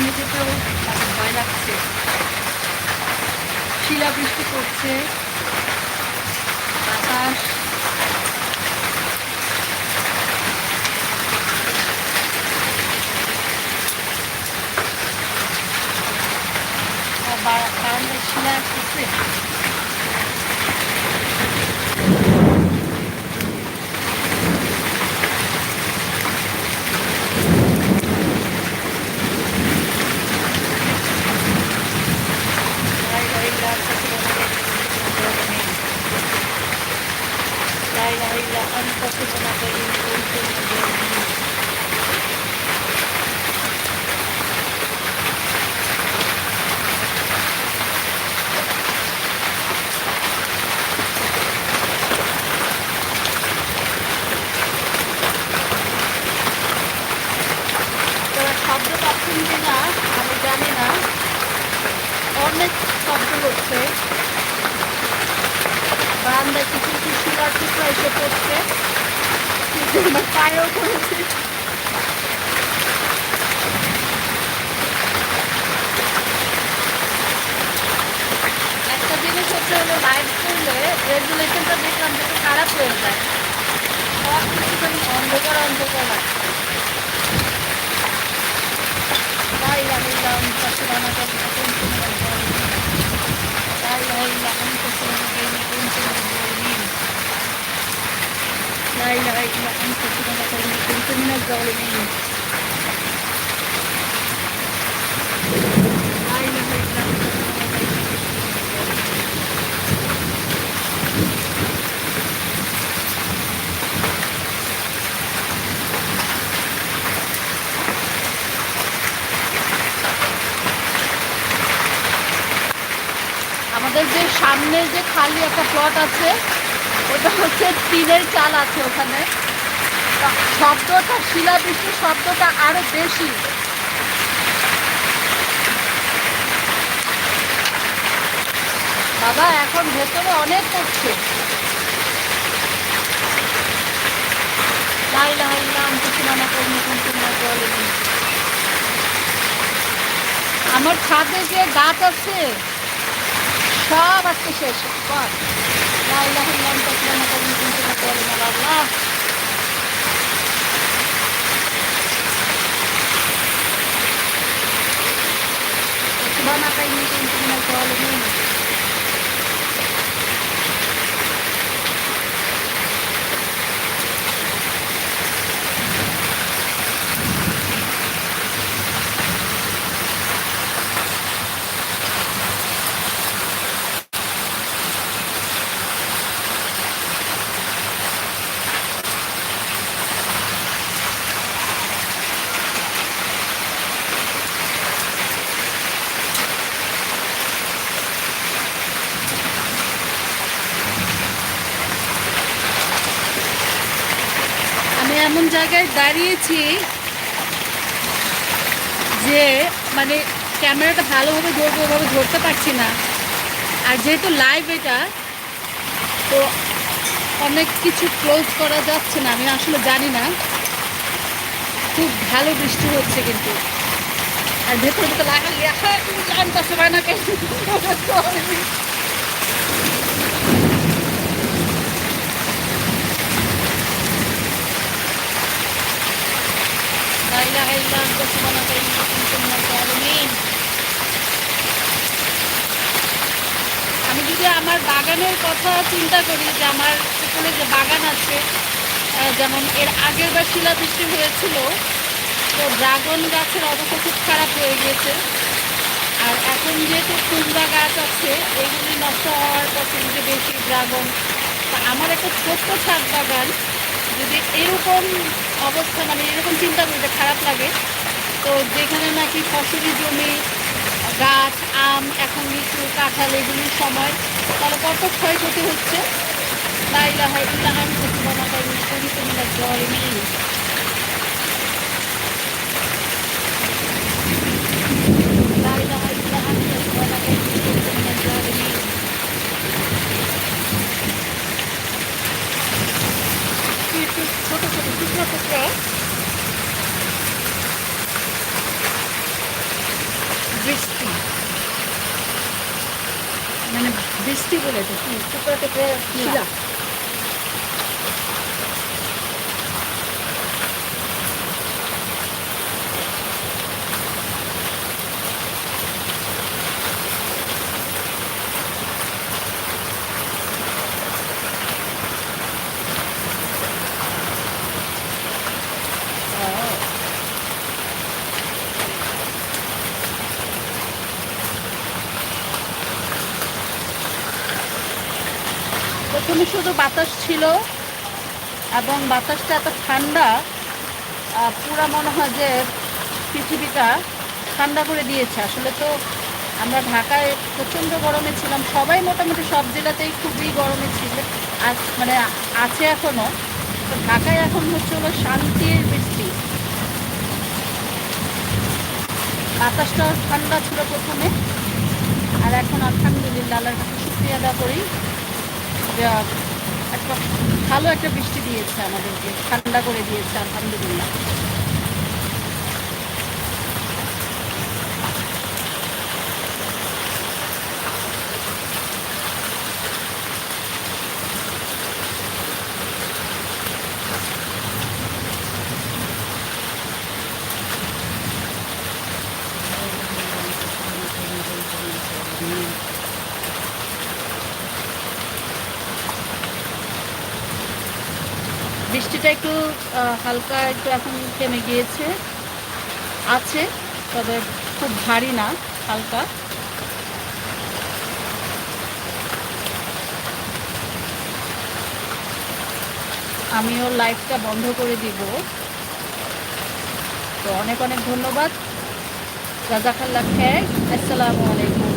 দেখলেও তাকে ভয় লাগছে। শিলা বৃষ্টি পড়ছে। বাতাস। বারান্দায় শিলা আসতেছে। পাচ্ছেন কিনা আমি জানি না। অনেক শব্দ হচ্ছে। বারান্দায় কিছু কিছু টুকরা এসে পড়ছে। পায়েও পড়েছে। একটা জিনিস হচ্ছে রেজুলেশনটা দেখলাম যে খারাপ হয়ে যায়। সব কিছু খালি অন্ধকার অন্ধকার লাগে salamat sa Dahil laking ko sa mga kainikon sa mga gawin. Dahil ko sa mga mga gawin. সামনে যে খালি একটা প্লট আছে, ওটা হচ্ছে টিনের চাল আছে ওখানে। শব্দটা, শিলাবৃষ্টির শব্দটা আরও বেশি। বাবা, এখন ভেতরে অনেক করছে আমার ছাদে যে গাছ আছে সব আজকে শেষ কর লাই লাই নাম কিছু মানা কর্মী কিন্তু বলে না বাবা Subhanaka inni kuntu minaz এমন জায়গায় দাঁড়িয়েছি যে মানে ক্যামেরাটা ভালোভাবে ধরবো, ওভাবে ধরতে পারছি না। আর যেহেতু লাইভ এটা, তো অনেক কিছু ক্লোজ করা যাচ্ছে না, আমি আসলে জানি না। খুব ভালো বৃষ্টি হচ্ছে কিন্তু। আর ভেতরে তো লাগালে জানতে পারে না কেন لا আমি যদি আমার বাগানের কথা চিন্তা করি যে আমার সকলে যে বাগান আছে যেমন এর আগের বার শিলাবৃষ্টি হয়েছিল, তো ড্রাগন গাছের অবস্থা খুব খারাপ হয়ে গিয়েছে। আর এখন যেহেতু কুমড়া গাছ আছে এইগুলি নষ্ট হওয়ার পর যে বেশি ড্রাগন। আমার একটা ছোট্ট ছাদ বাগান যদি এরকম অবস্থা মানে এরকম চিন্তা করতে খারাপ লাগে। তো যেখানে নাকি ফসলি জমি, গাছ, আম, এখন লিচু কাঁঠাল এগুলির সময় তাহলে কত ক্ষয়ক্ষতি হচ্ছে? তাই ইল্লাহ আমি ইন্নী কুনতু জল মানে বৃষ্টি বলে তো কি? টুকরা টুকরা শিলা প্রথমে শুধু বাতাস ছিল এবং বাতাসটা এত ঠান্ডা পুরা মনে হয় যে পৃথিবীটা ঠান্ডা করে দিয়েছে। আসলে তো আমরা ঢাকায় প্রচণ্ড গরমে ছিলাম। সবাই মোটামুটি সব জেলাতেই খুবই গরমে ছিল। আজ মানে আছে এখনও তো ঢাকায় এখন হচ্ছে হলো শান্তির বৃষ্টি। বাতাসটা ঠান্ডা ছিল প্রথমে। আর এখন আলহামদুলিল্লাহ, আল্লাহর কাছে শুক্রিয়া আদা করি। একটা ভালো একটা বৃষ্টি দিয়েছে আমাদেরকে ঠান্ডা করে দিয়েছে আলহামদুলিল্লাহ। বৃষ্টিটা একটু হালকা একটু এখন থেমে গিয়েছে। আছে, তবে খুব ভারী না, হালকা। আমিও লাইটটা বন্ধ করে দিব। তো অনেক অনেক ধন্যবাদ। রাজাকাল্লা খ্যাক আসসালামু আলাইকুম।